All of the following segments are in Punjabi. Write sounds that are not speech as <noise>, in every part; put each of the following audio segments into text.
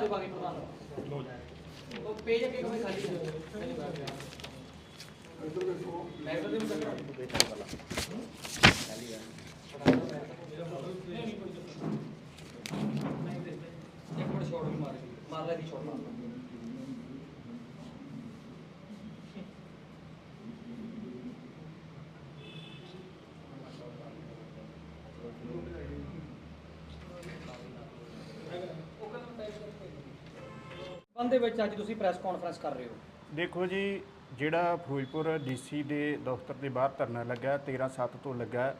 ਦੇ ਬਾਕੀ ਪ੍ਰਧਾਨ ਉਹ ਪੇਜ ਅੱਗੇ ਕੋਈ ਖਾਲੀ ਹੈ ਇੱਧਰ ਦੇਖੋ ਇੱਕ ਮਿੰਟ ਸ਼ਾਟ ਵੀ ਮਾਰ। ਮਾਰ ਲੈ ਦੀ ਸ਼ਾਟ ਮਾਰ ਦੇ ਵਿੱਚ ਅੱਜ ਤੁਸੀਂ ਪ੍ਰੈਸ ਕਾਨਫਰੰਸ ਕਰ ਰਹੇ ਹੋ। ਦੇਖੋ ਜੀ, ਜਿਹੜਾ ਫਿਰੋਜ਼ਪੁਰ ਡੀਸੀ ਦੇ ਦਫ਼ਤਰ ਦੇ ਬਾਹਰ ਧਰਨਾ ਲੱਗਾ 13 7 ਤੋਂ ਲੱਗਾ,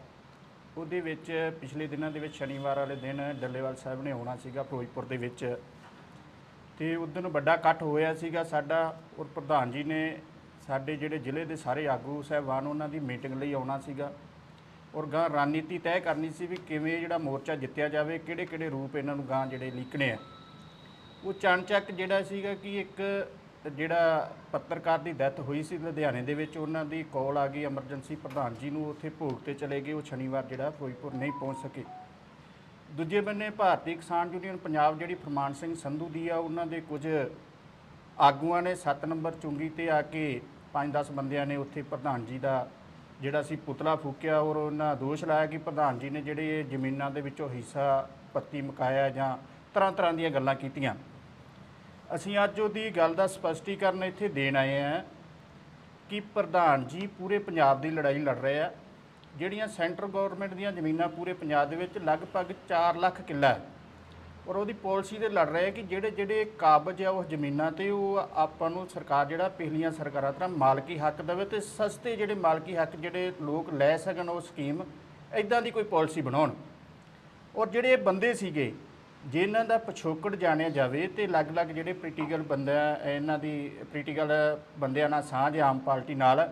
ਉਹਦੇ ਵਿੱਚ ਪਿਛਲੇ ਦਿਨਾਂ ਦੇ ਵਿੱਚ ਸ਼ਨੀਵਾਰ ਵਾਲੇ ਦਿਨ ਡੱਲੇਵਾਲ ਸਾਹਿਬ ਨੇ ਆਉਣਾ ਸੀਗਾ ਫਿਰੋਜ਼ਪੁਰ ਦੇ ਵਿੱਚ। ਤੇ ਉਦੋਂ ਵੱਡਾ ਇਕੱਠ ਹੋਇਆ ਸੀਗਾ ਸਾਡਾ, ਔਰ ਪ੍ਰਧਾਨ ਜੀ ਨੇ ਸਾਡੇ ਜਿਹੜੇ ਜ਼ਿਲ੍ਹੇ ਦੇ ਸਾਰੇ ਆਗੂ ਸਾਹਿਬਾਨ, ਉਹਨਾਂ ਦੀ ਮੀਟਿੰਗ ਲਈ ਆਉਣਾ ਸੀਗਾ। ਔਰ ਗਾਂ ਰਣਨੀਤੀ ਤੈਅ ਕਰਨੀ ਸੀ ਵੀ ਕਿਵੇਂ ਜਿਹੜਾ ਮੋਰਚਾ ਜਿੱਤਿਆ ਜਾਵੇ ਕਿਹੜੇ ਕਿਹੜੇ ਰੂਪ ਇਹਨਾਂ ਨੂੰ ਗਾਂ ਜਿਹੜੇ ਲੀਕਣੇ ਆ। ਉਹ ਚਾਣਚੱਕ ਜਿਹੜਾ ਸੀਗਾ ਕਿ ਇੱਕ ਜਿਹੜਾ ਪੱਤਰਕਾਰ ਦੀ ਡੈਥ ਹੋਈ ਸੀ ਲੁਧਿਆਣੇ ਦੇ ਵਿੱਚ, ਉਹਨਾਂ ਦੀ ਕਾਲ ਆ ਗਈ ਐਮਰਜੈਂਸੀ ਪ੍ਰਧਾਨ ਜੀ ਨੂੰ, ਉੱਥੇ ਭੋਗ ਤੇ ਚਲੇ ਗਏ, ਉਹ ਸ਼ਨੀਵਾਰ ਜਿਹੜਾ ਫਿਰੋਜ਼ਪੁਰ ਨਹੀਂ ਪਹੁੰਚ ਸਕੇ। ਦੂਜੇ ਬੰਨੇ ਭਾਰਤੀ ਕਿਸਾਨ ਯੂਨੀਅਨ ਪੰਜਾਬ ਜਿਹੜੀ ਫਰਮਾਨ ਸਿੰਘ ਸੰਧੂ ਦੀ ਆ, ਉਹਨਾਂ ਦੇ ਕੁਝ ਆਗੂਆਂ ਨੇ 7 ਨੰਬਰ ਚੁੰਗੀ ਤੇ ਆ ਕੇ 5-10 ਬੰਦਿਆਂ ਨੇ ਉੱਥੇ ਪ੍ਰਧਾਨ ਜੀ ਦਾ ਜਿਹੜਾ ਸੀ ਪੁਤਲਾ ਫੂਕਿਆ ਔਰ ਉਹਨਾਂ ਦੋਸ਼ ਲਾਇਆ ਕਿ ਪ੍ਰਧਾਨ ਜੀ ਨੇ ਜਿਹੜੇ ਇਹ ਜ਼ਮੀਨਾਂ ਦੇ ਵਿੱਚੋਂ ਹਿੱਸਾ, ਪੱਤੀ ਮਕਾਇਆ ਜਾਂ ਤਰ੍ਹਾਂ ਤਰ੍ਹਾਂ ਦੀਆਂ ਗੱਲਾਂ ਕੀਤੀਆਂ। ਅਸੀਂ ਅੱਜ ਉਹਦੀ ਗੱਲ ਦਾ ਸਪਸ਼ਟੀਕਰਨ ਇੱਥੇ ਦੇਣ ਆਏ ਹਾਂ ਕਿ ਪ੍ਰਧਾਨ ਜੀ ਪੂਰੇ ਪੰਜਾਬ ਦੀ ਲੜਾਈ ਲੜ ਰਹੇ ਆ। ਜਿਹੜੀਆਂ ਸੈਂਟਰ ਗਵਰਨਮੈਂਟ ਦੀਆਂ ਜ਼ਮੀਨਾਂ ਪੂਰੇ ਪੰਜਾਬ ਦੇ ਵਿੱਚ ਲਗਭਗ 4 ਲੱਖ ਕਿੱਲਾ ਔਰ ਉਹਦੀ ਪਾਲਿਸੀ ਦੇ ਲੜ ਰਹੇ ਆ ਕਿ ਜਿਹੜੇ ਜਿਹੜੇ ਕਾਬਜ ਆ ਉਹ ਜ਼ਮੀਨਾਂ ਤੇ, ਉਹ ਆਪਾਂ ਨੂੰ ਸਰਕਾਰ ਜਿਹੜਾ ਪਿਛਲੀਆਂ ਸਰਕਾਰਾਂ ਤਰ੍ਹਾਂ ਮਾਲਕੀ ਹੱਕ ਦੇਵੇ ਤੇ ਸਸਤੇ ਜਿਹੜੇ ਮਾਲਕੀ ਹੱਕ ਜਿਹੜੇ ਲੋਕ ਲੈ ਸਕਣ ਉਹ ਸਕੀਮ ਇਦਾਂ ਦੀ ਕੋਈ ਪਾਲਿਸੀ ਬਣਾਉਣ। ਔਰ ਜਿਹੜੇ ਬੰਦੇ ਸੀਗੇ ਜੇ ਇਹਨਾਂ ਦਾ ਪਿਛੋਕੜ ਜਾਣਿਆ ਜਾਵੇ ਤੇ ਅਲੱਗ-ਅਲੱਗ ਜਿਹੜੇ ਪੋਲੀਟੀਕਲ ਬੰਦਿਆਂ ਇਹਨਾਂ ਦੀ ਪੋਲੀਟੀਕਲ ਬੰਦਿਆਂ ਨਾਲ ਸਾਂਝ ਆਮ ਪਾਰਟੀ ਨਾਲ,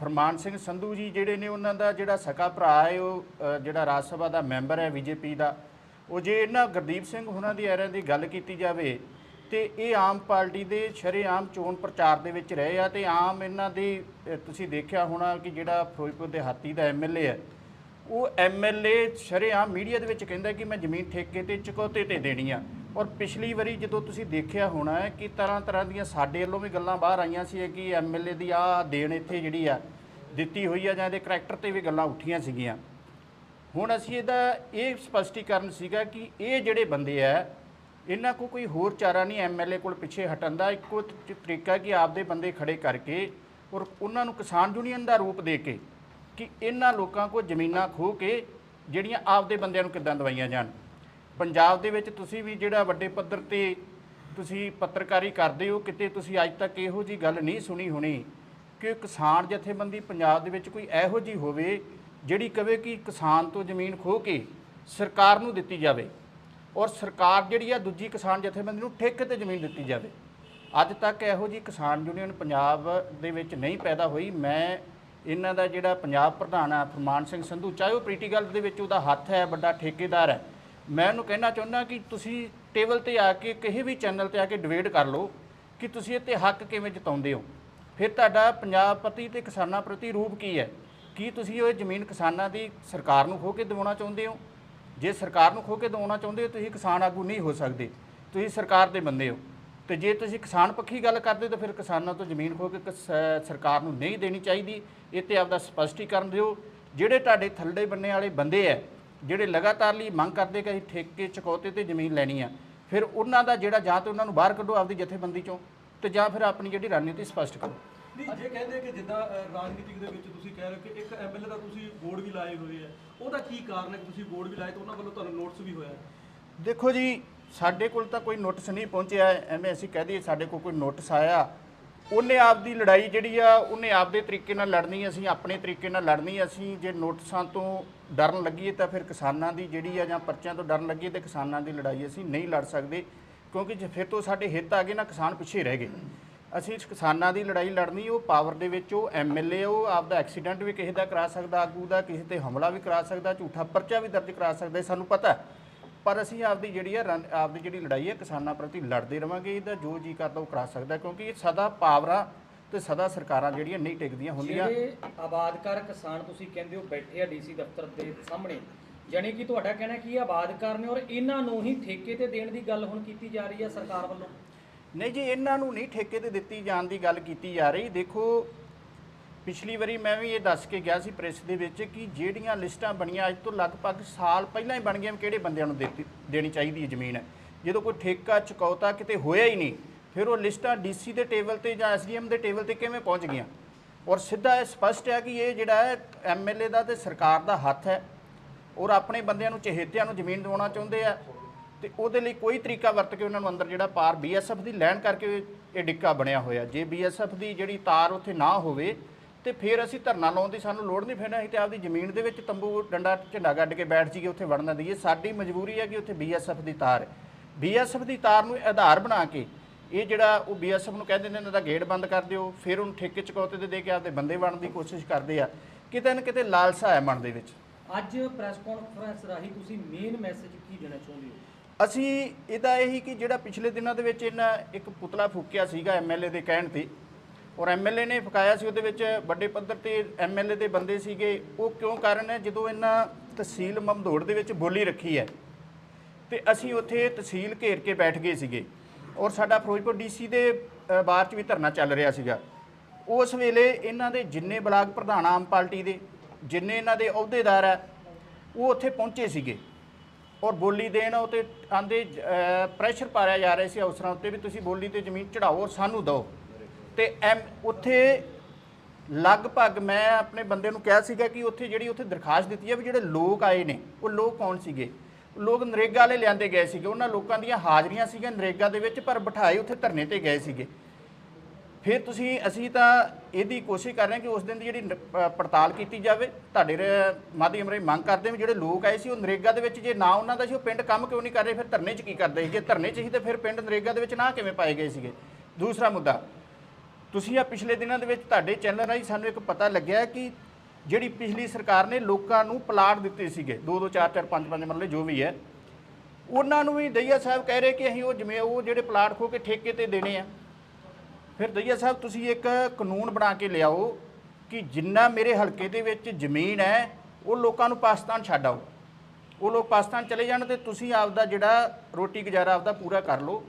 ਫਰਮਾਨ ਸਿੰਘ ਸੰਧੂ ਜੀ ਜਿਹੜੇ ਨੇ ਉਹਨਾਂ ਦਾ ਜਿਹੜਾ ਸਕਾ ਭਰਾ ਹੈ, ਉਹ ਜਿਹੜਾ ਰਾਜ ਸਭਾ ਦਾ ਮੈਂਬਰ ਹੈ ਬੀਜੇਪੀ ਦਾ, ਉਹ ਜੇ ਇਹਨਾਂ ਗੁਰਦੀਪ ਸਿੰਘ ਹੁਣਾਂ ਦੀ ਐਰਾਂ ਦੀ ਗੱਲ ਕੀਤੀ ਜਾਵੇ ਤੇ ਇਹ ਆਮ ਪਾਰਟੀ ਦੇ ਸ਼ਰੇਆਮ ਚੋਣ ਪ੍ਰਚਾਰ ਦੇ ਵਿੱਚ ਰਹੇ ਆ ਤੇ ਆਮ ਇਹਨਾਂ ਦੀ ਤੁਸੀਂ ਦੇਖਿਆ ਹੋਣਾ ਕਿ ਜਿਹੜਾ ਫਿਰੋਜ਼ਪੁਰ ਦੇ ਹਾਤੀ ਦਾ ਐਮਐਲਏ ਹੈ ਉਹ ਐਮਐਲਏ ਸ਼ਰੇਆਮ ਮੀਡੀਆ ਦੇ ਵਿੱਚ ਕਹਿੰਦਾ ਕਿ ਮੈਂ ਜ਼ਮੀਨ ਠੇਕੇ ਤੇ ਚੁਕੌਤੇ ਤੇ ਦੇਣੀ ਆ। ਔਰ ਪਿਛਲੀ ਵਾਰੀ ਜਦੋਂ ਤੁਸੀਂ ਦੇਖਿਆ ਹੋਣਾ ਹੈ ਕਿ ਤਰ੍ਹਾਂ ਤਰ੍ਹਾਂ ਦੀਆਂ ਸਾਡੇ ਵੱਲੋਂ ਵੀ ਗੱਲਾਂ ਬਾਹਰ ਆਈਆਂ ਸੀ ਕਿ ਐਮਐਲਏ ਦੀ ਆ ਦੇਣ ਇੱਥੇ ਜਿਹੜੀ ਆ, ਦਿੱਤੀ ਹੋਈ ਆ ਜਾਂ ਇਹਦੇ ਕਰੈਕਟਰ ਤੇ ਵੀ ਗੱਲਾਂ ਉੱਠੀਆਂ ਸੀਗੀਆਂ। ਹੁਣ ਅਸੀਂ ਇਹਦਾ ਇਹ ਸਪਸ਼ਟੀਕਰਨ ਸੀਗਾ ਕਿ ਇਹ ਜਿਹੜੇ ਬੰਦੇ ਆ, ਇਹਨਾਂ ਕੋ ਕੋਈ ਹੋਰ ਚਾਰਾ ਨਹੀਂ ਐਮਐਲਏ ਕੋਲ ਪਿੱਛੇ ਹਟਣ ਦਾ। ਇੱਕੋ ਤਰੀਕਾ ਕਿ ਆਪਦੇ ਬੰਦੇ ਖੜੇ ਕਰਕੇ ਔਰ ਉਹਨਾਂ ਨੂੰ ਕਿਸਾਨ ਯੂਨੀਅਨ ਦਾ ਰੂਪ ਦੇ ਕੇ ਕਿ ਇਹਨਾਂ ਲੋਕਾਂ ਕੋਲ ਜ਼ਮੀਨਾਂ ਖੋਹ ਕੇ ਜਿਹੜੀਆਂ ਆਪਦੇ ਬੰਦਿਆਂ ਨੂੰ ਕਿੱਦਾਂ ਦਵਾਈਆਂ ਜਾਣ। ਪੰਜਾਬ ਦੇ ਵਿੱਚ ਤੁਸੀਂ ਵੀ ਜਿਹੜਾ ਵੱਡੇ ਪੱਧਰ ਤੇ ਤੁਸੀਂ ਪੱਤਰਕਾਰੀ ਕਰਦੇ ਹੋ, ਕਿਤੇ ਤੁਸੀਂ ਅੱਜ ਤੱਕ ਇਹੋ ਜੀ ਗੱਲ ਨਹੀਂ ਸੁਣੀ ਹੋਣੀ ਕਿ ਕਿਸਾਨ ਜਥੇਬੰਦੀ ਪੰਜਾਬ ਦੇ ਵਿੱਚ ਕੋਈ ਇਹੋ ਜੀ ਹੋਵੇ ਜਿਹੜੀ ਕਵੇ ਕਿ ਕਿਸਾਨ ਤੋਂ ਜ਼ਮੀਨ ਖੋਹ ਕੇ ਸਰਕਾਰ ਨੂੰ ਦਿੱਤੀ ਜਾਵੇ ਔਰ ਸਰਕਾਰ ਜਿਹੜੀ ਆ ਦੂਜੀ ਕਿਸਾਨ ਜਥੇਬੰਦੀ ਨੂੰ ਠੇਕੇ ਤੇ ਜ਼ਮੀਨ ਦਿੱਤੀ ਜਾਵੇ। ਅੱਜ ਤੱਕ ਇਹੋ ਜੀ ਕਿਸਾਨ ਯੂਨੀਅਨ ਪੰਜਾਬ ਦੇ ਵਿੱਚ ਨਹੀਂ ਪੈਦਾ ਹੋਈ। ਮੈਂ ਇਹਨਾਂ ਦਾ ਜਿਹੜਾ ਪੰਜਾਬ ਪ੍ਰਧਾਨ ਆ ਫਰਮਾਨ ਸਿੰਘ ਸੰਧੂ, ਚਾਹੇ ਉਹ ਪੋਲੀਟੀਕਲ ਦੇ ਵਿੱਚ ਉਹਦਾ ਹੱਥ ਹੈ, ਵੱਡਾ ਠੇਕੇਦਾਰ ਹੈ, ਮੈਂ ਉਹਨੂੰ ਕਹਿਣਾ ਚਾਹੁੰਦਾ ਕਿ ਤੁਸੀਂ ਟੇਬਲ ਤੇ ਆ ਕੇ ਕਿਸੇ ਵੀ ਚੈਨਲ ਤੇ ਆ ਕੇ ਡਿਬੇਟ ਕਰ ਲਓ ਕਿ ਤੁਸੀਂ ਇਹ ਤੇ ਹੱਕ ਕਿਵੇਂ ਜਤਾਉਂਦੇ ਹੋ। ਫਿਰ ਤੁਹਾਡਾ ਪੰਜਾਬ ਪ੍ਰਤੀ ਤੇ ਕਿਸਾਨਾਂ ਪ੍ਰਤੀ ਰੂਪ ਕੀ ਹੈ? ਕੀ ਤੁਸੀਂ ਉਹ ਜ਼ਮੀਨ ਕਿਸਾਨਾਂ ਦੀ ਸਰਕਾਰ ਨੂੰ ਖੋ ਕੇ ਦਿਵਾਉਣਾ ਚਾਹੁੰਦੇ ਹੋ? ਜੇ ਸਰਕਾਰ ਨੂੰ ਖੋ ਕੇ ਦਿਵਾਉਣਾ ਚਾਹੁੰਦੇ ਹੋ, ਤੁਸੀਂ ਕਿਸਾਨ ਆਗੂ ਨਹੀਂ ਹੋ ਸਕਦੇ। ਤੁਸੀਂ ਸਰਕਾਰ ਦੇ ਬੰਦੇ ਹੋ। ਤੇ ਜੇ ਤੁਸੀਂ ਕਿਸਾਨ ਪੱਖੀ ਗੱਲ ਕਰਦੇ ਤਾਂ ਫਿਰ ਕਿਸਾਨਾਂ ਤੋਂ ਜ਼ਮੀਨ ਖੋ ਕੇ ਕਿਸ- ਸਰਕਾਰ ਨੂੰ ਨਹੀਂ ਦੇਣੀ ਚਾਹੀਦੀ। ਇਹ ਤੇ ਆਪਦਾ ਸਪਸ਼ਟੀਕਰਨ ਦਿਓ। ਜਿਹੜੇ ਤੁਹਾਡੇ ਥੱਲੇ ਬੰਨੇ ਵਾਲੇ ਬੰਦੇ ਆ ਜਿਹੜੇ ਲਗਾਤਾਰ ਲਈ ਮੰਗ ਕਰਦੇ ਕਿ ਅਸੀਂ ਠੇਕੇ ਚੁਕੌਤੇ ਤੇ ਜ਼ਮੀਨ ਲੈਣੀ ਆ ਫਿਰ ਉਹਨਾਂ ਦਾ ਜਿਹੜਾ ਜਾਂ ਤਾਂ ਉਹਨਾਂ ਨੂੰ ਬਾਹਰ ਕੱਢੋ ਆਪਦੀ ਜਥੇਬੰਦੀ ਚੋਂ ਤੇ ਜਾਂ ਫਿਰ ਆਪਣੀ ਜਿਹੜੀ ਰਣਨੀਤੀ ਸਪਸ਼ਟ ਕਰੋ। ਨਹੀਂ ਜੇ ਕਹਿੰਦੇ ਕਿ ਜਿੱਦਾਂ ਅ, ਰਾਜਨੀਤਿਕ ਦੇ ਵਿੱਚ ਤੁਸੀਂ ਕਹਿ ਰਹੇ ਹੋ ਕਿ ਇੱਕ ਐਮਐਲਏ ਦਾ ਤੁਸੀਂ ਬੋਰਡ ਵੀ ਲਾਏ ਹੋਏ ਆ ਉਹਦਾ ਕੀ ਕਾਰਨ ਹੈ ਕਿ ਤੁਸੀਂ ਬੋਰਡ ਵੀ ਲਾਏ ਤੇ ਉਹਨਾਂ ਵੱਲੋਂ ਤੁਹਾਨੂੰ ਨੋਟਿਸ ਵੀ ਹੋਇਆ? ਦੇਖੋ ਜੀ ਸਾਡੇ ਕੋਲ ਤਾਂ ਕੋਈ ਨੋਟਿਸ ਨਹੀਂ ਪਹੁੰਚਿਆ, ਐਵੇਂ ਅਸੀਂ ਕਹਿ ਦਈਏ ਸਾਡੇ ਕੋਲ ਕੋਈ ਨੋਟਿਸ ਆਇਆ। ਉਹਨੇ ਆਪਦੀ ਲੜਾਈ ਜਿਹੜੀ ਆ, ਉਹਨੇ ਆਪਦੇ ਤਰੀਕੇ ਨਾਲ ਲੜਨੀ, ਅਸੀਂ ਆਪਣੇ ਤਰੀਕੇ ਨਾਲ ਲੜਨੀ, ਅਸੀਂ ਜੇ ਨੋਟਿਸਾਂ ਤੋਂ ਡਰਨ ਲੱਗੀਏ ਤਾਂ ਫਿਰ ਕਿਸਾਨਾਂ ਦੀ ਜਿਹੜੀ ਆ ਜਾਂ ਪਰਚਿਆਂ ਤੋਂ ਡਰਨ ਲੱਗੀਏ ਤੇ ਕਿਸਾਨਾਂ ਦੀ ਲੜਾਈ ਅਸੀਂ ਨਹੀਂ ਲੜ ਸਕਦੇ, ਕਿਉਂਕਿ ਜੇ ਫਿਰ ਤੋਂ ਸਾਡੇ ਹਿੱਤ ਆ ਗਏ ਨਾ, ਕਿਸਾਨ ਪਿੱਛੇ ਰਹਿ ਗਏ। ਅਸੀਂ ਕਿਸਾਨਾਂ ਦੀ ਲੜਾਈ ਲੜਨੀ, ਉਹ ਪਾਵਰ ਦੇ ਵਿੱਚ, ਉਹ ਐਮਐਲਏ ਉਹ ਆਪਦਾ ਐਕਸੀਡੈਂਟ ਵੀ ਕਿਸੇ ਦਾ ਕਰਾ ਸਕਦਾ, ਆਗੂ ਦਾ, ਕਿਸੇ ਤੇ ਹਮਲਾ ਵੀ ਕਰਾ ਸਕਦਾ, ਝੂਠਾ ਪਰਚਾ ਵੀ ਦਰਜ ਕਰਾ ਸਕਦਾ, ਸਾਨੂੰ ਪਤਾ। ਪਰ ਅਸੀਂ ਆਪਦੀ ਜਿਹੜੀ ਹੈ ਰਨ- ਆਪਦੀ ਜਿਹੜੀ ਲੜਾਈ ਹੈ ਕਿਸਾਨਾਂ ਪ੍ਰਤੀ ਲੜਦੇ ਰਵਾਂਗੇ ਇਹਦਾ ਜੋ ਜੀ ਕਰਦਾ ਉਹ ਕਰਾ ਸਕਦਾ ਕਿਉਂਕਿ ਇਹ ਸਦਾ ਪਾਵਰਾਂ ਤੇ ਸਦਾ ਸਰਕਾਰਾਂ ਜਿਹੜੀਆਂ ਨਹੀਂ ਟਿਕਦੀਆਂ ਹੁੰਦੀਆਂ। ਜਿਹੜੇ ਆਬਾਦਕਾਰ ਕਿਸਾਨ ਤੁਸੀਂ ਕਹਿੰਦੇ ਹੋ ਬੈਠੇ ਆ ਡੀਸੀ ਦਫ਼ਤਰ ਦੇ ਸਾਹਮਣੇ ਜਾਣੀ ਕਿ ਤੁਹਾਡਾ ਕਹਿਣਾ ਕੀ ਆਬਾਦ ਕਰਨੇ ਔਰ ਇਹਨਾਂ ਨੂੰ ਹੀ ਠੇਕੇ ਤੇ ਦੇਣ ਦੀ ਗੱਲ ਹੁਣ ਕੀਤੀ ਜਾ ਰਹੀ ਹੈ ਸਰਕਾਰ ਵੱਲੋਂ? ਨਹੀਂ ਜੀ ਇਹਨਾਂ ਨੂੰ ਨਹੀਂ ਠੇਕੇ ਤੇ ਦਿੱਤੀ ਜਾਣ ਦੀ ਗੱਲ ਕੀਤੀ ਜਾ ਰਹੀ। ਦੇਖੋ ਪਿਛਲੀ ਵਾਰੀ ਮੈਂ ਵੀ ਇਹ ਦੱਸ ਕੇ ਗਿਆ ਸੀ ਪ੍ਰੈਸ ਦੇ ਵਿੱਚ ਕਿ ਜਿਹੜੀਆਂ ਲਿਸਟਾਂ ਬਣੀਆਂ ਅੱਜ ਤੋਂ ਲਗਭਗ ਸਾਲ ਪਹਿਲਾਂ ਹੀ ਬਣ ਗਈਆਂ, ਕਿਹੜੇ ਬੰਦਿਆਂ ਨੂੰ ਦਿੱਤੀ ਦੇਣੀ ਚਾਹੀਦੀ ਹੈ ਜ਼ਮੀਨ? ਜਦੋਂ ਕੋਈ ਠੇਕਾ, ਚੁਕੌਤਾ ਕਿਤੇ ਹੋਇਆ ਹੀ ਨਹੀਂ, ਫਿਰ ਉਹ ਲਿਸਟਾਂ ਡੀਸੀ ਦੇ ਟੇਬਲ ਤੇ ਜਾਂ ਐਸਡੀਐਮ ਦੇ ਟੇਬਲ ਤੇ ਕਿਵੇਂ ਪਹੁੰਚ ਗਈਆਂ? ਔਰ ਸਿੱਧਾ ਇਹ ਸਪਸ਼ਟ ਹੈ ਕਿ ਇਹ ਜਿਹੜਾ ਹੈ ਐਮਐਲਏ ਦਾ ਤੇ ਸਰਕਾਰ ਦਾ ਹੱਥ ਹੈ ਔਰ ਆਪਣੇ ਬੰਦਿਆਂ ਨੂੰ ਚਹੇਤਿਆਂ ਨੂੰ ਜ਼ਮੀਨ ਦਿਵਾਉਣਾ ਚਾਹੁੰਦੇ ਆ ਤੇ ਉਹਦੇ ਲਈ ਕੋਈ ਤਰੀਕਾ ਵਰਤ ਕੇ ਉਹਨਾਂ ਨੂੰ ਅੰਦਰ ਜਿਹੜਾ ਪਾਰ ਬੀਐਸਐਫ ਦੀ ਲੈਣ ਕਰਕੇ ਇਹ ਡਿੱਕਾ ਬਣਿਆ ਹੋਇਆ। ਜੇ ਬੀਐਸਐਫ ਦੀ ਜਿਹੜੀ ਤਾਰ ਉੱਥੇ ਨਾ ਹੋਵੇ ਤੇ ਫਿਰ ਅਸੀਂ ਧਰਨਾ ਲਾਉਣ ਦੀ ਸਾਨੂੰ ਲੋੜ ਨਹੀਂ ਪੈਣਾ ਅਸੀਂ ਤੇ ਆਪਦੀ ਜ਼ਮੀਨ ਦੇ ਵਿੱਚ ਤੰਬੂ ਡੰਡਾ ਝੰਡਾ ਗੱਡ ਕੇ ਬੈਠ ਜੀਏ ਉੱਥੇ ਵੜਨ ਦਈਏ। ਸਾਡੀ ਮਜਬੂਰੀ ਹੈ ਕਿ ਉੱਥੇ ਬੀਐਸਐਫ ਦੀ ਤਾਰ ਹੈ। ਬੀਐਸਐਫ ਦੀ ਤਾਰ ਨੂੰ ਆਧਾਰ ਬਣਾ ਕੇ ਇਹ ਜਿਹੜਾ ਉਹ ਬੀਐਸਐਫ ਨੂੰ ਕਹਿ ਦਿੰਦੇ ਨੇ ਇਹਨਾਂ ਦਾ ਗੇਟ ਬੰਦ ਕਰ ਦਿਓ ਫਿਰ ਉਹਨੂੰ ਠੇਕੇ ਚੁਕੌਤੇ ਤੇ ਦੇ ਕੇ ਆਪਦੇ ਬੰਦੇ ਬਣਨ ਦੀ ਕੋਸ਼ਿਸ਼ ਕਰਦੇ ਆ। ਕਿਤੇ ਨਾ ਕਿਤੇ ਲਾਲਸਾ ਹੈ ਮਨ ਦੇ ਵਿੱਚ। ਅੱਜ ਪ੍ਰੈਸ ਕਾਨਫਰੰਸ ਰਾਹੀਂ ਤੁਸੀਂ ਮੇਨ ਮੈਸੇਜ ਕੀ ਦੇਣਾ ਚਾਹੁੰਦੇ ਹੋ? ਅਸੀਂ ਇਹਦਾ ਇਹੀ ਕਿ ਜਿਹੜਾ ਪਿਛਲੇ ਦਿਨਾਂ ਦੇ ਵਿੱਚ ਇਹਨਾਂ ਇੱਕ ਪੁਤਲਾ ਫੂਕਿਆ ਸੀਗਾ ਐਮਐਲਏ ਦੇ ਕਹਿਣ ਤੇ ਔਰ ਐਮਐਲਏ ਨੇ ਫਕਾਇਆ ਸੀ ਉਹਦੇ ਵਿੱਚ ਵੱਡੇ ਪੱਧਰ ਤੇ ਐਮਐਲਏ ਦੇ ਬੰਦੇ ਸੀਗੇ। ਉਹ ਕਿਉਂ ਕਾਰਨ ਹੈ? ਜਦੋਂ ਇਹਨਾਂ ਤਹਿਸੀਲ ਮਮਦੋੜ ਦੇ ਵਿੱਚ ਬੋਲੀ ਰੱਖੀ ਹੈ ਤੇ ਅਸੀਂ ਉੱਥੇ ਤਹਿਸੀਲ ਘੇਰ ਕੇ ਬੈਠ ਗਏ ਸੀਗੇ। ਔਰ ਸਾਡਾ ਫਿਰੋਜ਼ਪੁਰ ਡੀਸੀ ਦੇ ਅ, ਬਾਹਰ 'ਚ ਵੀ ਧਰਨਾ ਚੱਲ ਰਿਹਾ ਸੀਗਾ। ਉਸ ਵੇਲੇ ਇਹਨਾਂ ਦੇ ਜਿੰਨੇ ਬਲਾਕ ਪ੍ਰਧਾਨ ਆਮ ਪਾਰਟੀ ਦੇ ਜਿੰਨੇ ਇਹਨਾਂ ਦੇ ਅਹੁਦੇਦਾਰ ਹੈ ਉਹ ਉੱਥੇ ਪਹੁੰਚੇ ਸੀਗੇ। ਔਰ ਬੋਲੀ ਦੇਣ ਉਹ ਤੇ ਆਂਦੇ ਪ੍ਰੈਸ਼ਰ ਪਾਇਆ ਜਾ ਰਿਹਾ ਸੀ ਅਫਸਰਾਂ ਉੱਤੇ ਵੀ ਤੁਸੀਂ ਬੋਲੀ ਤੇ ਜ਼ਮੀਨ ਚੜਾਓ ਔਰ ਸਾਨੂੰ ਦਿਓ। ਤੇ ਐਮ, ਉੱਥੇ ਲਗਭਗ ਮੈਂ ਆਪਣੇ ਬੰਦੇ ਨੂੰ ਕਿਹਾ ਸੀਗਾ ਕਿ ਉੱਥੇ ਜਿਹੜੀ ਉੱਥੇ ਦਰਖਾਸਤ ਦਿੱਤੀ ਹੈ ਵੀ ਜਿਹੜੇ ਲੋਕ ਆਏ ਨੇ, ਉਹ ਲੋਕ ਕੌਣ ਸੀਗੇ? ਲੋਕ ਨਰੇਗਾ ਵਾਲੇ ਲਿਆਂਦੇ ਗਏ ਸੀਗੇ, ਉਹਨਾਂ ਲੋਕਾਂ ਦੀਆਂ ਹਾਜ਼ਰੀਆਂ ਸੀਗੀਆਂ ਨਰੇਗਾ ਦੇ ਵਿੱਚ, ਪਰ ਬਿਠਾਏ ਉੱਥੇ ਧਰਨੇ ਤੇ ਗਏ ਸੀਗੇ। ਫਿਰ ਤੁਸੀਂ, ਅਸੀਂ ਤਾਂ ਇਹਦੀ ਕੋਸ਼ਿਸ਼ ਕਰ ਰਹੇ ਹਾਂ ਕਿ ਉਸ ਦਿਨ ਦੀ ਜਿਹੜੀ ਨ- ਪ- ਪੜਤਾਲ ਕੀਤੀ ਜਾਵੇ। ਤੁਹਾਡੇ ਰ- ਮਾਧਿਅਮ ਰਾਹੀਂ ਮੰਗ ਕਰਦੇ ਹਾਂ ਵੀ ਜਿਹੜੇ ਲੋਕ ਆਏ ਸੀ, ਉਹ ਨਰੇਗਾ ਦੇ ਵਿੱਚ, ਜੇ ਨਾ ਉਹਨਾਂ ਦਾ ਸੀ, ਉਹ ਪਿੰਡ ਕੰਮ ਕਿਉਂ ਨਹੀਂ ਕਰ ਰਹੇ? ਫਿਰ ਧਰਨੇ 'ਚ ਕੀ ਕਰਦੇ ਸੀ ਜੇ ਧਰਨੇ 'ਚ ਸੀ ਤੇ ਫਿਰ ਪਿੰਡ ਨਰੇਗਾ ਦੇ ਵਿੱਚ ਨਾ ਕਿਵੇਂ ਪਾਏ ਗਏ ਸੀਗੇ? ਦੂਸਰਾ ਮੁੱਦਾ ਤੁਸੀਂ ਆ ਪਿਛਲੇ ਦਿਨਾਂ ਦੇ ਵਿੱਚ ਤੁਹਾਡੇ ਚੈਨਲ ਰਾਹੀਂ ਸਾਨੂੰ ਇੱਕ ਪਤਾ ਲੱਗਿਆ ਕਿ ਜਿਹੜੀ ਪਿਛਲੀ ਸਰਕਾਰ ਨੇ ਲੋਕਾਂ ਨੂੰ ਪਲਾਟ ਦਿੱਤੇ ਸੀਗੇ 2 2 4 4 5 5 ਮਰਲੇ ਜੋ ਵੀ ਹੈ, ਉਹਨਾਂ ਨੂੰ ਵੀ ਦਈਆ ਸਾਹਿਬ ਕਹਿ ਰਹੇ ਕਿ ਅਸੀਂ ਉਹ ਜਿਵੇਂ ਉਹ ਜਿਹੜੇ ਪਲਾਟ ਖੋ ਕੇ ਠੇਕੇ ਤੇ ਦੇਣੇ ਆ। ਫਿਰ ਦਈਆ ਸਾਹਿਬ ਤੁਸੀਂ ਇੱਕ ਕਾਨੂੰਨ ਬਣਾ ਕੇ ਲਿਆਓ ਕਿ ਜਿੰਨਾ ਮੇਰੇ ਹਲਕੇ ਦੇ ਵਿੱਚ ਜ਼ਮੀਨ ਹੈ, ਉਹ ਲੋਕਾਂ ਨੂੰ ਪਾਕਿਸਤਾਨ ਛੱਡ ਆਓ। ਉਹ ਲੋਕ ਪਾਕਿਸਤਾਨ ਚਲੇ ਜਾਣ ਤੇ ਤੁਸੀਂ ਆਪਦਾ ਜਿਹੜਾ ਰੋਟੀ ਗੁਜ਼ਾਰਾ ਆਪਦਾ ਪੂਰਾ ਕਰ ਲਓ।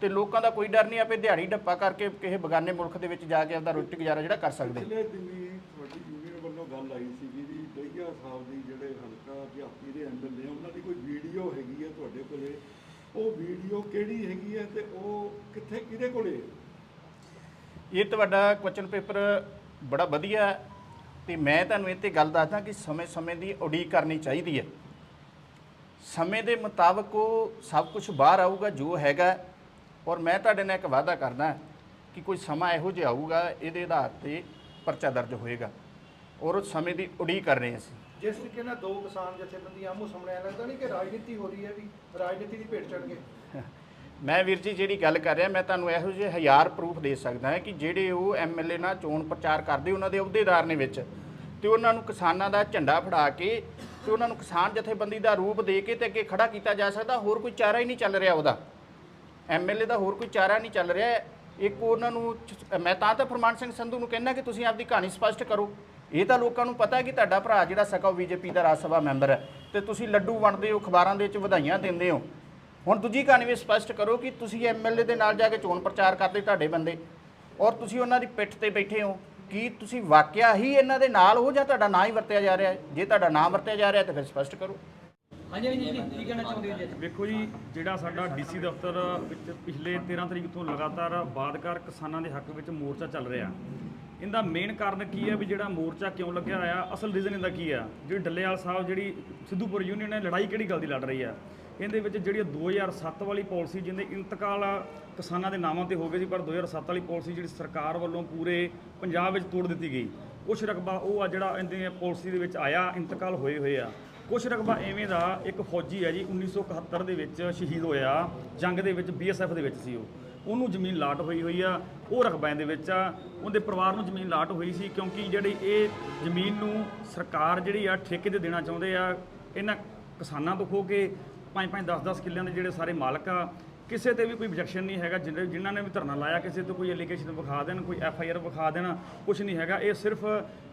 ਤੇ ਲੋਕਾਂ ਦਾ ਕੋਈ ਡਰ ਨਹੀਂ ਆਪੇ ਦਿਹਾੜੀ ਡੱਪਾ ਕਰਕੇ ਕਿਸੇ ਬਗਾਨੇ ਮੁਲਕ ਦੇ ਵਿੱਚ ਜਾ ਕੇ ਆਪਦਾ ਰੋਟੀ ਗੁਜ਼ਾਰਾ ਜਿਹੜਾ ਕਰ ਸਕਦੇ। ਪਿਛਲੇ ਦਿਨੀ ਤੁਹਾਡੀ ਯੂਨੀਅਨ ਵੱਲੋਂ ਗੱਲ ਆਈ ਸੀਗੀ ਵੀ ਦਈਆ ਸਾਹਿਬ ਦੀ ਜਿਹੜੇ ਹਲਕਾ ਵਿਆਪੀ ਦੇ ਐਮਐਲਏ ਉਹਨਾਂ ਦੀ ਕੋਈ ਵੀਡੀਓ ਹੈਗੀ ਹੈ ਤੁਹਾਡੇ ਕੋਲੇ? ਉਹ ਵੀਡੀਓ ਕਿਹੜੀ ਹੈਗੀ ਹੈ ਤੇ ਉਹ ਕਿੱਥੇ ਕਿਹਦੇ ਕੋਲੇ? ਇਹ ਤੁਹਾਡਾ ਕੁਐਸਚਨ ਪੇਪਰ ਬੜਾ ਵਧੀਆ ਹੈ ਤੇ ਮੈਂ ਤੁਹਾਨੂੰ ਇਹ ਤੇ ਗੱਲ ਦੱਸਦਾ ਕਿ ਸਮੇਂ-ਸਮੇਂ ਦੀ ਉਡੀਕ ਕਰਨੀ ਚਾਹੀਦੀ ਹੈ। ਸਮੇਂ ਦੇ ਮੁਤਾਬਕ ਉਹ ਸਭ ਕੁਝ ਬਾਹਰ ਆਊਗਾ ਜੋ ਹੈਗਾ ਔਰ ਮੈਂ ਤੁਹਾਡੇ ਨਾਲ ਇੱਕ ਵਾਅਦਾ ਕਰਦਾ ਕਿ ਕੋਈ ਸਮਾਂ ਇਹੋ ਜਿਹਾ ਆਊਗਾ ਇਹਦੇ ਆਧਾਰ ਤੇ ਪਰਚਾ ਦਰਜ ਹੋਏਗਾ। ਔਰ ਉਸ ਸਮੇਂ ਦੀ ਉਡੀਕ ਕਰ ਰਹੇ ਅਸੀਂ। ਜਿਸ ਤਰੀਕੇ ਨਾਲ ਦੋ ਕਿਸਾਨ ਜਥੇਬੰਦੀਆਂ ਆਮੋ ਸਾਹਮਣੇ ਆਇਆ ਲੱਗਦਾ ਨਹੀਂ ਕਿ ਰਾਜਨੀਤੀ ਹੋ ਰਹੀ ਹੈ ਵੀ ਰਾਜਨੀਤੀ ਦੀ ਭੇਟ ਚੜ ਗਏ <laughs> ਮੈਂ ਵੀਰ ਜੀ ਜਿਹੜੀ ਗੱਲ ਕਰ ਰਿਹਾ ਮੈਂ ਤੁਹਾਨੂੰ ਇਹੋ ਜਿਹੇ ਹਜ਼ਾਰ ਪ੍ਰੂਫ ਦੇ ਸਕਦਾ ਹਾਂ ਕਿ ਜਿਹੜੇ ਉਹ ਐਮਐਲਏ ਨਾਲ ਚੋਣ ਪ੍ਰਚਾਰ ਕਰਦੇ ਉਹਨਾਂ ਦੇ ਅਹੁਦੇਦਾਰ ਨੇ ਵਿੱਚ। ਤੇ ਉਹਨਾਂ ਨੂੰ ਕਿਸਾਨਾਂ ਦਾ ਝੰਡਾ ਫੜਾ ਕੇ ਤੇ ਉਹਨਾਂ ਨੂੰ ਕਿਸਾਨ ਜਥੇਬੰਦੀ ਦਾ ਰੂਪ ਦੇ ਕੇ ਤੇ ਅੱਗੇ ਖੜਾ ਕੀਤਾ ਜਾ ਸਕਦਾ ਹੋਰ ਕੋਈ ਚਾਰਾ ਹੀ ਨਹੀਂ ਚੱਲ ਰਿਹਾ ਉਹਦਾ। ਐਮਐਲਏ ਦਾ ਹੋਰ ਕੋਈ ਚਾਰਾ ਨਹੀਂ ਚੱਲ ਰਿਹਾ। ਇੱਕ ਉਹਨਾਂ ਨੂੰ ਮੈਂ ਤਾਂ ਤਾਂ ਫਰਮਾਨ ਸਿੰਘ ਸੰਧੂ ਨੂੰ ਕਹਿੰਦਾ ਕਿ ਤੁਸੀਂ ਆਪਦੀ ਕਹਾਣੀ ਸਪਸ਼ਟ ਕਰੋ। ਇਹ ਤਾਂ ਲੋਕਾਂ ਨੂੰ ਪਤਾ ਹੈ ਕਿ ਤੁਹਾਡਾ ਭਰਾ ਜਿਹੜਾ ਸਕਾ ਬੀਜੇਪੀ ਦਾ ਰਾਜ ਸਭਾ ਮੈਂਬਰ ਹੈ ਤੇ ਤੁਸੀਂ ਲੱਡੂ ਵੰਡਦੇ ਹੋ, ਅਖਬਾਰਾਂ ਦੇ ਵਿੱਚ ਵਧਾਈਆਂ ਦਿੰਦੇ ਹੋ। ਹੁਣ ਦੂਜੀ ਕਹਾਣੀ ਵੀ ਸਪਸ਼ਟ ਕਰੋ ਕਿ ਤੁਸੀਂ ਐਮਐਲਏ ਦੇ ਨਾਲ ਜਾ ਕੇ ਚੋਣ ਪ੍ਰਚਾਰ ਕਰਦੇ ਤੁਹਾਡੇ ਬੰਦੇ ਔਰ ਤੁਸੀਂ ਉਹਨਾਂ ਦੀ ਪਿੱਠ ਤੇ ਬੈਠੇ ਹੋ। ਕੀ ਤੁਸੀਂ ਵਾਕਿਆ ਹੀ ਇਹਨਾਂ ਦੇ ਨਾਲ ਹੋ ਜਾਂ ਤੁਹਾਡਾ ਨਾਂ ਹੀ ਵਰਤਿਆ ਜਾ ਰਿਹਾ ਹੈ? ਜੇ ਤੁਹਾਡਾ ਨਾਂ ਵਰਤਿਆ ਜਾ ਰਿਹਾ ਤਾਂ ਫਿਰ ਸਪਸ਼ਟ ਕਰੋ। ਹਾਂਜੀ ਹਾਂਜੀ, ਜੀ, ਕੀ ਕਹਿਣਾ ਚਾਹੁੰਦੇ ਹੋ ਜੀ? ਅੱਜ? ਵੇਖੋ ਜੀ, ਜਿਹੜਾ ਸਾਡਾ ਡੀਸੀ ਦਫ਼ਤਰ ਵਿੱਚ ਪਿਛਲੇ 13 ਤਰੀਕ ਤੋਂ ਲਗਾਤਾਰ ਬਾਦਕਾਰ ਕਿਸਾਨਾਂ ਦੇ ਹੱਕ ਵਿੱਚ ਮੋਰਚਾ ਚੱਲ ਰਿਹਾ। ਇਹਦਾ ਮੇਨ ਕਾਰਨ ਕੀ ਹੈ ਵੀ ਜਿਹੜਾ ਮੋਰਚਾ ਕਿਉਂ ਲੱਗਿਆ ਹੋਇਆ, ਅਸਲ ਰੀਜ਼ਨ ਇਹਦਾ ਕੀ ਆ ਜਿਹੜੀ ਡੱਲੇਵਾਲ ਸਾਹਿਬ, ਜਿਹੜੀ ਸਿੱਧੂਪੁਰ ਯੂਨੀਅਨ ਨੇ ਲੜਾਈ ਕਿਹੜੀ ਗੱਲ ਦੀ ਲੜ ਰਹੀ ਆ ਇਹਦੇ ਵਿੱਚ ਜਿਹੜੀ 2007 ਵਾਲੀ ਪਾਲਿਸੀ ਜਿਹਦੇ ਇੰਤਕਾਲ ਕਿਸਾਨਾਂ ਦੇ ਨਾਵਾਂ ਤੇ ਹੋ ਗਏ ਸੀ, ਪਰ 2007 ਵਾਲੀ ਪਾਲਿਸੀ ਜਿਹੜੀ ਸਰਕਾਰ ਵੱਲੋਂ ਪੂਰੇ ਪੰਜਾਬ ਵਿੱਚ ਤੋੜ ਦਿੱਤੀ ਗਈ। ਕੁਛ ਰਕਬਾ ਉਹ ਆ ਜਿਹੜਾ ਇਹਦੇ ਪਾਲਿਸੀ ਦੇ ਵਿੱਚ ਆਇਆ, ਇੰਤਕਾਲ ਹੋਏ ਹੋਏ ਆ। ਕੁਛ ਰਕਬਾ ਐਵੇਂ ਦਾ ਇੱਕ ਫੌਜੀ ਹੈ ਜੀ 1971 ਦੇ ਵਿੱਚ ਸ਼ਹੀਦ ਹੋਇਆ, ਜੰਗ ਦੇ ਵਿੱਚ ਬੀਐਸਐਫ ਦੇ ਵਿੱਚ ਸੀ ਉਹ। ਉਹਨੂੰ ਜ਼ਮੀਨ ਲਾਟ ਹੋਈ ਹੋਈ ਆ, ਉਹ ਰਕਬਿਆਂ ਦੇ ਵਿੱਚ ਆ। ਉਹਦੇ ਪਰਿਵਾਰ ਨੂੰ ਜ਼ਮੀਨ ਲਾਟ ਹੋਈ ਸੀ ਕਿਉਂਕਿ ਜਿਹੜੀ ਇਹ ਜ਼ਮੀਨ ਨੂੰ ਸਰਕਾਰ ਜਿਹੜੀ ਆ ਠੇਕੇ ਤੇ ਦੇਣਾ ਚਾਹੁੰਦੇ ਆ, ਇਹਨਾਂ ਕਿਸਾਨਾਂ ਤੋਂ ਖੋ ਕੇ 5-5 10-10 ਕਿੱਲਿਆਂ ਦੇ ਜਿਹੜੇ ਸਾਰੇ ਮਾਲਕ ਆ ਕਿਸੇ ਤੇ ਵੀ ਕੋਈ objection ਨਹੀਂ ਹੈਗਾ ਜਿਹਨੇ- ਜਿਨ੍ਹਾਂ ਨੇ ਵੀ ਧਰਨਾ ਲਾਇਆ ਕਿਸੇ 'ਤੇ ਕੋਈ ਐਲੀਗੇਸ਼ਨ ਵਿਖਾ ਦੇਣ ਕੋਈ ਐਫ ਆਈ ਆਰ ਵਿਖਾ ਦੇਣ ਕੁਝ ਨਹੀਂ ਹੈਗਾ। ਇਹ ਸਿਰਫ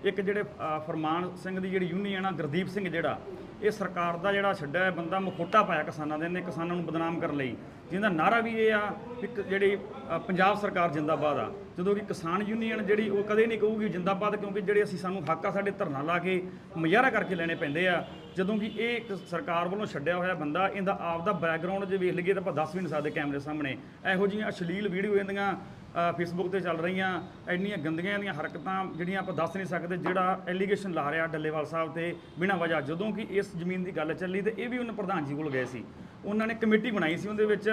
ਇੱਕ ਜਿਹੜੇ ਅ, ਫਰਮਾਨ ਸਿੰਘ ਦੀ ਜਿਹੜੀ ਯੂਨੀਅਨ ਆ ਗੁਰਦੀਪ ਸਿੰਘ ਜਿਹੜਾ ਇਹ ਸਰਕਾਰ ਦਾ ਜਿਹੜਾ ਛੱਡਿਆ ਹੋਇਆ ਬੰਦਾ ਮਖੋਟਾ ਪਾਇਆ ਕਿਸਾਨਾਂ ਦੇ ਨੇ ਕਿਸਾਨਾਂ ਨੂੰ ਬਦਨਾਮ ਕਰਨ ਲਈ। ਜਿਹਦਾ ਨਾਰਾ ਵੀ ਇਹ ਆ ਵੀ ਕ- ਜਿਹੜੀ ਅ, ਪੰਜਾਬ ਸਰਕਾਰ ਜਿੰਦਾਬਾਦ ਆ। ਜਦੋਂ ਕਿ ਕਿਸਾਨ ਯੂਨੀਅਨ ਜਿਹੜੀ ਉਹ ਕਦੇ ਨਹੀਂ ਕਹੂਗੀ ਜਿੰਦਾਬਾਦ, ਕਿਉਂਕਿ ਜਿਹੜੇ ਅਸੀਂ ਸਾਨੂੰ ਹੱਕ ਆ ਸਾਡੇ ਧਰਨਾ ਲਾ ਕੇ ਮੁਜ਼ਾਹਰਾ ਕਰਕੇ ਲੈਣੇ ਪੈਂਦੇ ਆ। ਜਦੋਂ ਕਿ ਇਹ ਇੱਕ ਸਰਕਾਰ ਵੱਲੋਂ ਛੱਡਿਆ ਹੋਇਆ ਬੰਦਾ, ਇਹਦਾ ਆਪ ਦਾ ਬੈਕਗ੍ਰਾਉਂਡ ਜੇ ਵੇਖ ਲਈਏ ਤਾਂ ਆਪਾਂ ਦੱਸ ਵੀ ਨਹੀਂ ਸਕਦੇ ਕੈਮਰੇ ਸਾਹਮਣੇ। ਇਹੋ ਜਿਹੀਆਂ ਅਸ਼ਲੀਲ ਵੀਡੀਓ ਇਹਦੀਆਂ ਫੇਸਬੁੱਕ ਤੇ ਚੱਲ ਰਹੀਆਂ, ਇੰਨੀਆਂ ਗੰਦੀਆਂ ਦੀਆਂ ਹਰਕਤਾਂ ਜਿਹੜੀਆਂ ਆਪਾਂ ਦੱਸ ਨਹੀਂ ਸਕਦੇ, ਜਿਹੜਾ ਐਲੀਗੇਸ਼ਨ ਲਾ ਰਿਹਾ ਡੱਲੇਵਾਲ ਸਾਹਿਬ ਤੇ ਬਿਨਾਂ ਵਜ੍ਹਾ। ਜਦੋਂ ਕਿ ਇਸ ਜ਼ਮੀਨ ਦੀ ਗੱਲ ਚੱਲੀ ਤੇ ਇਹ ਵੀ ਉਹਨਾਂ ਪ੍ਰਧਾਨ ਜੀ ਕੋਲ ਗਏ ਸੀ। ਉਹਨਾਂ ਨੇ ਕਮੇਟੀ ਬਣਾਈ ਸੀ ਉਹਦੇ ਵਿੱਚ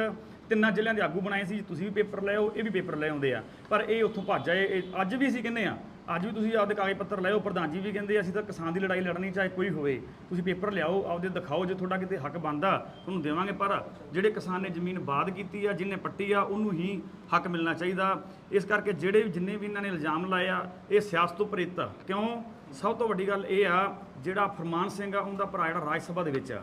ਤਿੰਨਾਂ ਜ਼ਿਲ੍ਹਿਆਂ ਦੇ ਆਗੂ ਬਣਾਏ ਸੀ, ਤੁਸੀਂ ਵੀ ਪੇਪਰ ਲੈ ਇਹ ਵੀ ਪੇਪਰ ਲੈ ਆਉਂਦੇ ਆ। ਪਰ ਇਹ ਉੱਥੋਂ ਭੱਜ ਆਏ, ਇਹ ਅੱਜ ਵੀ ਅਸੀਂ ਕਹਿੰਦੇ ਆ, ਅੱਜ ਵੀ ਤੁਸੀਂ ਆਪਦੇ ਕਾਗਜ਼ ਪੱਤਰ ਲੈ ਪ੍ਰਧਾਨ ਜੀ ਵੀ ਕਹਿੰਦੇ ਅਸੀਂ ਤਾਂ ਕਿਸਾਨ ਦੀ ਲੜਾਈ ਲੜਨੀ ਚਾਹੇ ਕੋਈ ਹੋਵੇ, ਤੁਸੀਂ ਪੇਪਰ ਲਿਆਓ, ਆਪਦੇ ਦਿਖਾਓ ਜੇ ਤੁਹਾਡਾ ਕਿਤੇ ਹੱਕ ਬਣਦਾ, ਤੁਹਾਨੂੰ ਦੇਵਾਂਗੇ, ਪਰ ਜਿਹੜੇ ਕਿਸਾਨ ਨੇ ਜ਼ਮੀਨ ਬਾਦ ਕੀਤੀ ਆ ਜਿੰਨੇ ਪੱਟੀ ਆ, ਉਹਨੂੰ ਹੀ ਹੱਕ ਮਿਲਣਾ ਚਾਹੀਦਾ। ਇਸ ਕਰਕੇ ਜਿਹੜੇ ਵੀ ਜਿੰਨੇ ਵੀ ਇਹਨਾਂ ਨੇ ਇਲਜ਼ਾਮ ਲਾਏ ਆ, ਇਹ ਸਿਆਸਤ ਤੋਂ ਪ੍ਰੇਰਿਤ ਆ। ਕਿਉਂ? ਸਭ ਤੋਂ ਵੱਡੀ ਗੱਲ ਇਹ ਆ, ਜਿਹੜਾ ਫਰਮਾਨ ਸਿੰਘ ਆ, ਉਹਦਾ ਭਰਾ ਜਿਹੜਾ ਰਾਜ ਸਭਾ ਦੇ ਵਿੱਚ ਆ।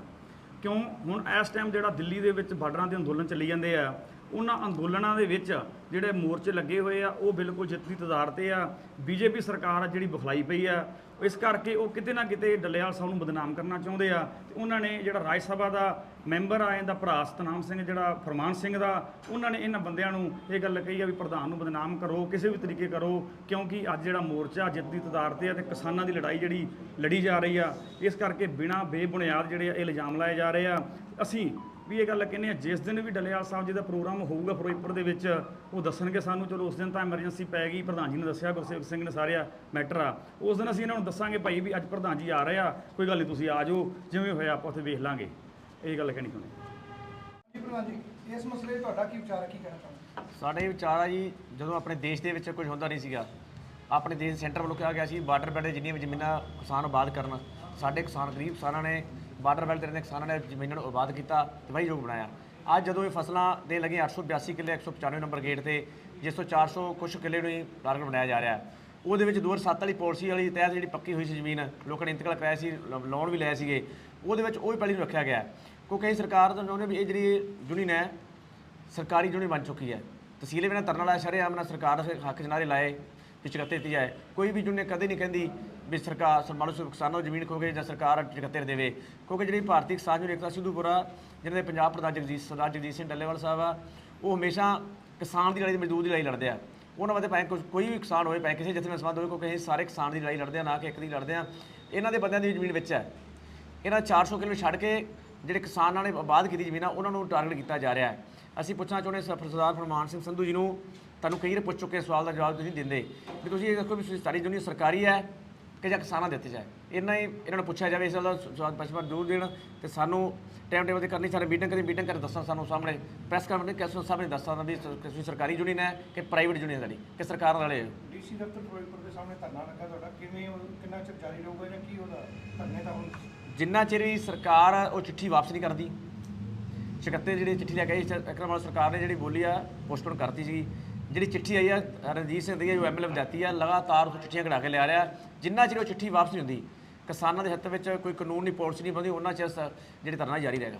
ਕਿਉਂ? ਹੁਣ ਇਸ ਟਾਈਮ ਜਿਹੜਾ ਦਿੱਲੀ ਦੇ ਵਿੱਚ ਬਾਰਡਰਾਂ ਦੇ ਅੰਦੋਲਨ ਚੱਲੀ ਜਾਂਦੇ ਆ ਉਹਨਾਂ ਅੰਦੋਲਨਾਂ ਦੇ ਵਿੱਚ ਜਿਹੜੇ ਮੋਰਚੇ ਲੱਗੇ ਹੋਏ ਆ, ਉਹ ਬਿਲਕੁਲ ਜਿੱਤ ਦੀ ਤਦਾਰ ਤੇ ਆ। ਬੀਜੇਪੀ ਸਰਕਾਰ ਆ ਜਿਹੜੀ ਬੁਖਲਾਈ ਪਈ ਆ। ਇਸ ਕਰਕੇ ਉਹ ਕਿਤੇ ਨਾ ਕਿਤੇ ਡੱਲੇਵਾਲ ਸਾਹਿਬ ਨੂੰ ਬਦਨਾਮ ਕਰਨਾ ਚਾਹੁੰਦੇ ਆ। ਤੇ ਉਹਨਾਂ ਨੇ ਜਿਹੜਾ ਰਾਜ ਸਭਾ ਦਾ ਮੈਂਬਰ ਆ, ਇਹਦਾ ਭਰਾ ਸਤਨਾਮ ਸਿੰਘ, ਜਿਹੜਾ ਫਰਮਾਨ ਸਿੰਘ ਦਾ, ਉਹਨਾਂ ਨੇ ਇਹਨਾਂ ਬੰਦਿਆਂ ਨੂੰ ਇਹ ਗੱਲ ਕਹੀ ਆ ਵੀ ਪ੍ਰਧਾਨ ਨੂੰ ਬਦਨਾਮ ਕਰੋ, ਕਿਸੇ ਵੀ ਤਰੀਕੇ ਕਰੋ, ਕਿਉਂਕਿ ਅੱਜ ਜਿਹੜਾ ਮੋਰਚਾ ਜਿੱਤ ਦੀ ਤਦਾਰ ਤੇ ਆ ਤੇ ਕਿਸਾਨਾਂ ਦੀ ਲੜਾਈ ਜਿਹੜੀ ਲੜੀ ਜਾ ਰਹੀ ਆ, ਇਸ ਕਰਕੇ ਬਿਨਾਂ ਬੇਬੁਨਿਆਦ ਜਿਹੜੇ ਆ, ਇਹ ਇਲਜ਼ਾਮ ਲਾਏ ਜਾ ਰਹੇ ਆ। ਅਸੀਂ ਵੀ ਇਹ ਗੱਲ ਕਹਿੰਦੇ ਆ ਜਿਸ ਦਿਨ ਵੀ ਡਲਿਆਲ ਸਾਹਿਬ ਜੀ ਦਾ ਪ੍ਰੋਗਰਾਮ ਹੋਊਗਾ ਫਿਰੋਜ਼ਪੁਰ ਦੇ ਵਿੱਚ ਉਹ ਦੱਸਣਗੇ ਸਾਨੂੰ ਚਲੋ ਉਸ ਦਿਨ ਤਾਂ ਐਮਰਜੈਂਸੀ ਪੈ ਗਈ ਪ੍ਰਧਾਨ ਜੀ ਨੇ ਦੱਸਿਆ ਗੁਰਸੇਵਕ ਸਿੰਘ ਨੇ ਸਾਰਿਆ ਮੈਟਰ ਆ। ਉਸ ਦਿਨ ਅਸੀਂ ਇਹਨਾਂ ਨੂੰ ਦੱਸਾਂਗੇ ਭਾਈ ਵੀ ਅੱਜ ਪ੍ਰਧਾਨ ਜੀ ਆ ਰਹੇ ਆ ਕੋਈ ਗੱਲ ਨਹੀਂ ਤੁਸੀਂ ਆ ਜਾਓ ਜਿਵੇਂ ਹੋਇਆ ਆਪਾਂ ਉੱਥੇ ਵੇਖ ਲਾਂਗੇ। ਇਹ ਗੱਲ ਕਹਿਣੀ ਹੋਣੀ ਜੀ ਪ੍ਰਧਾਨ ਜੀ ਇਸ ਮਸਲੇ 'ਤੇ ਤੁਹਾਡਾ ਕੀ ਵਿਚਾਰ ਹੈ ਕੀ ਕਹਿਣਾ ਚਾਹੁੰਦੇ ਸਾਡੇ ਵਿਚਾਰ ਆ ਜੀ ਜਦੋਂ ਆਪਣੇ ਦੇਸ਼ ਦੇ ਵਿੱਚ ਕੁਝ ਹੁੰਦਾ ਨਹੀਂ ਸੀਗਾ ਆਪਣੇ ਦੇਸ਼ ਸੈਂਟਰ ਵੱਲੋਂ ਕਿਹਾ ਗਿਆ ਸੀ ਬਾਰਡਰ ਦੇ ਜਿੰਨੀਆਂ ਵੀ ਜ਼ਮੀਨਾਂ ਕਿਸਾਨ ਆਬਾਦ ਕਰਨ ਸਾਡੇ ਕਿਸਾਨ ਗਰੀਬ ਕਿਸਾਨਾਂ ਨੇ ਬਾਰਡਰ ਵੈਲ ਦੇ ਰਹਿੰਦੇ ਕਿਸਾਨਾਂ ਨੇ ਜ਼ਮੀਨਾਂ ਨੂੰ ਆਬਾਦ ਕੀਤਾ ਤੇ ਵਹੀ ਬਣਾਇਆ। ਅੱਜ ਜਦੋਂ ਇਹ ਫਸਲਾਂ ਦੇ ਲੱਗੇ 882 ਕਿੱਲੇ 195 ਨੰਬਰ ਗੇਟ ਤੇ, ਜਿਸ ਤੋਂ 400 ਕੁਛ ਕਿੱਲੇ ਨੂੰ ਹੀ ਟਾਰਗੇਟ ਬਣਾਇਆ ਜਾ ਰਿਹਾ ਹੈ। ਉਹਦੇ ਵਿੱਚ 2007 ਵਾਲੀ ਪਾਲਿਸੀ ਵਾਲੀ ਤਹਿਤ ਜਿਹੜੀ ਪੱਕੀ ਹੋਈ ਸੀ ਜ਼ਮੀਨ, ਲੋਕਾਂ ਨੇ ਇੰਤਕਾਲ ਕਰਾਇਆ ਸੀ ਲੋਨ ਵੀ ਲਏ ਸੀਗੇ। ਉਹਦੇ ਵਿੱਚ ਉਹ ਹੀ ਪਹਿਲੀ ਨੂੰ ਰੱਖਿਆ ਗਿਆ ਕਿਉਂਕਿ ਇਹ ਸਰਕਾਰ ਦਾ ਚਾਹੁੰਦੇ ਵੀ ਇਹ ਜਿਹੜੀ ਯੂਨੀਅਨ ਹੈ, ਸਰਕਾਰੀ ਯੂਨੀਅਨ ਬਣ ਚੁੱਕੀ ਹੈ। ਤਹਿਸੀਲੇ ਬਿਨਾਂ ਧਰਨਾ ਲਾਇਆ, ਸ਼ਰੇਆਮ ਨਾਲ ਸਰਕਾਰ ਦੇ ਹੱਕ ਜਨਾਰੇ ਲਾਏ ਵੀ ਦਿੱਤੀ ਜਾਏ। ਕੋਈ ਵੀ ਯੂਨੀਅਨ ਕਦੇ ਨਹੀਂ ਕਹਿੰਦੀ ਵੀ ਸਰਕਾਰ ਸਨਮਾਨੋ ਸੇ ਕਿਸਾਨਾਂ ਨੂੰ ਜ਼ਮੀਨ ਖੋਗੇ ਜਾਂ ਸਰਕਾਰ ਚੁਕੱਤੇ ਦੇਵੇ। ਕਿਉਂਕਿ ਜਿਹੜੀ ਭਾਰਤੀ ਕਿਸਾਨ ਯੂਨੀਅਨ ਏਕਤਾ ਸਿੱਧੂਪੁਰਾ, ਜਿਹਨਾਂ ਦੇ ਪੰਜਾਬ ਪ੍ਰਧਾਨ ਜਗਜੀਤ ਸਰਦਾਰ ਜਗਜੀਤ ਸਿੰਘ ਡੱਲੇਵਾਲ ਸਾਹਿਬ ਆ, ਉਹ ਹਮੇਸ਼ਾ ਕਿਸਾਨ ਦੀ ਲੜਾਈ ਤੇ ਮਜ਼ਦੂਰ ਦੀ ਲੜਾਈ ਲੜਦੇ ਆ। ਉਹਨਾਂ ਵਾਸਤੇ ਭਾਵੇਂ ਕੋਈ- ਕੋਈ ਵੀ ਕਿਸਾਨ ਹੋਵੇ, ਭਾਵੇਂ ਕਿਸੇ ਜਥੇ ਨਾਲ ਸੰਬੰਧ ਹੋਵੇ, ਕਿਉਂਕਿ ਇਹ ਸਾਰੇ ਕਿਸਾਨ ਦੀ ਲੜਾਈ ਲੜਦੇ ਆ, ਨਾ ਕਿ ਇੱਕ ਦੀ ਲੜਦੇ ਆ। ਇਹਨਾਂ ਦੇ ਬੰਦਿਆਂ ਦੀ ਜ਼ਮੀਨ ਵਿੱਚ ਹੈ। ਇਹਨਾਂ 400 ਕਿਲੋ ਛੱਡ ਕੇ ਜਿਹੜੇ ਕਿਸਾਨਾਂ ਨੇ ਆਬਾਦ ਕੀਤੀ ਜ਼ਮੀਨਾਂ ਉਹਨਾਂ ਨੂੰ ਟਾਰਗੇਟ ਕੀਤਾ ਜਾ ਰਿਹਾ ਹੈ। ਅਸੀਂ ਪੁੱਛਣਾ ਚਾਹੁੰਦੇ ਸਰਦਾਰ ਫਰਮਾਨ ਸਿੰਘ ਸੰਧੂ ਜੀ ਨੂੰ, ਤੁਹਾਨੂੰ ਕਈ ਵਾਰ ਪੁੱਛ ਚੁੱਕੇ ਸਵਾਲ ਦਾ ਜਵਾਬ ਤੁਸੀਂ ਦਿੰਦੇ। ਵੀ ਤੁਸੀਂ ਇਹ ਦੱਸੋ ਵੀ ਸਾਰੀ ਦੁਨੀਆ ਸਰਕਾਰੀ ਹੈ ਕਿ ਜਾਂ ਕਿਸਾਨਾਂ ਦਿੱਤੇ ਜਾਏ। ਇੰਨਾ ਹੀ ਇਹਨਾਂ ਨੂੰ ਪੁੱਛਿਆ ਜਾਵੇ ਇਸ ਦਾ ਸਵਾਲ ਪਛਵਾਰ ਜ਼ਰੂਰ ਦੇਣ ਤੇ ਸਾਨੂੰ ਟਾਈਮ ਟੇਬਲ ਤੇ ਕਰਨੀ ਸਾਰੇ ਮੀਟਿੰਗ ਕਰੀ ਮੀਟਿੰਗ ਕਰ ਦੱਸਣ ਸਾਨੂੰ ਸਾਹਮਣੇ ਪ੍ਰੈਸ ਕਾਨਫਰੰਸ ਕਿਸ ਸਾਹਮਣੇ ਦੱਸਣ ਵੀ ਸ- ਤੁਸੀਂ ਸਰਕਾਰੀ ਯੂਨੀਅਨ ਹੈ ਕਿ ਪ੍ਰਾਈਵੇਟ ਯੂਨੀਅਨ ਸਾਡੀ ਕਿ ਸਰਕਾਰ ਵਾਲੇ ਡੀਸੀ ਦਫ਼ਤਰ ਫਿਰੋਜ਼ਪੁਰ ਦੇ ਸਾਹਮਣੇ ਧਰਨਾ ਲੱਗਾ ਤੁਹਾਡਾ ਕਿਵੇਂ ਕਿੰਨਾ ਚਿਰ ਜਾਰੀ ਰਹੂਗਾ ਜਾਂ ਕੀ ਉਹਦਾ ਧਰਨੇ ਦਾ ਹੁਣ? ਜਿੰਨਾ ਚਿਰ ਵੀ ਸਰਕਾਰ ਉਹ ਚਿੱਠੀ ਵਾਪਸ ਨਹੀਂ ਕਰਦੀ ਸ਼ਕੱਤੇ ਜਿਹੜੀ ਚਿੱਠੀ ਲੈ ਕੇ ਆਈ ਸ- ਅਕਰਮ ਵਾਲਾ ਸਰਕਾਰ ਨੇ ਜਿਹੜੀ ਬੋਲੀ ਆ ਪੋਸਟਪੋਨ ਕਰਤੀ ਸੀ ਜਿਹੜੀ ਚਿੱਠੀ ਆਈ ਆ ਰਣਜੀਤ ਸਿੰਘ ਦੀ ਜੋ ਐਮਐਲਏ ਵਿਦਿਆਰਥੀ ਆ, ਲਗਾਤਾਰ ਉਹ ਚਿੱਠੀਆਂ ਕਢਾ ਕੇ ਲਿਆ ਰਿਹਾ। ਜਿੰਨਾ ਚਿਰ ਉਹ ਚਿੱਠੀ ਵਾਪਸ ਨਹੀਂ ਹੁੰਦੀ, ਕਿਸਾਨਾਂ ਦੇ ਹੱਥ ਵਿੱਚ ਕੋਈ ਕਾਨੂੰਨੀ ਪਾਲਿਸੀ ਨਹੀਂ ਬਣਦੀ, ਉਹਨਾਂ ਚਿਰ ਜਿਹੜੀ ਧਰਨਾ ਜਾਰੀ ਰਹੇਗਾ।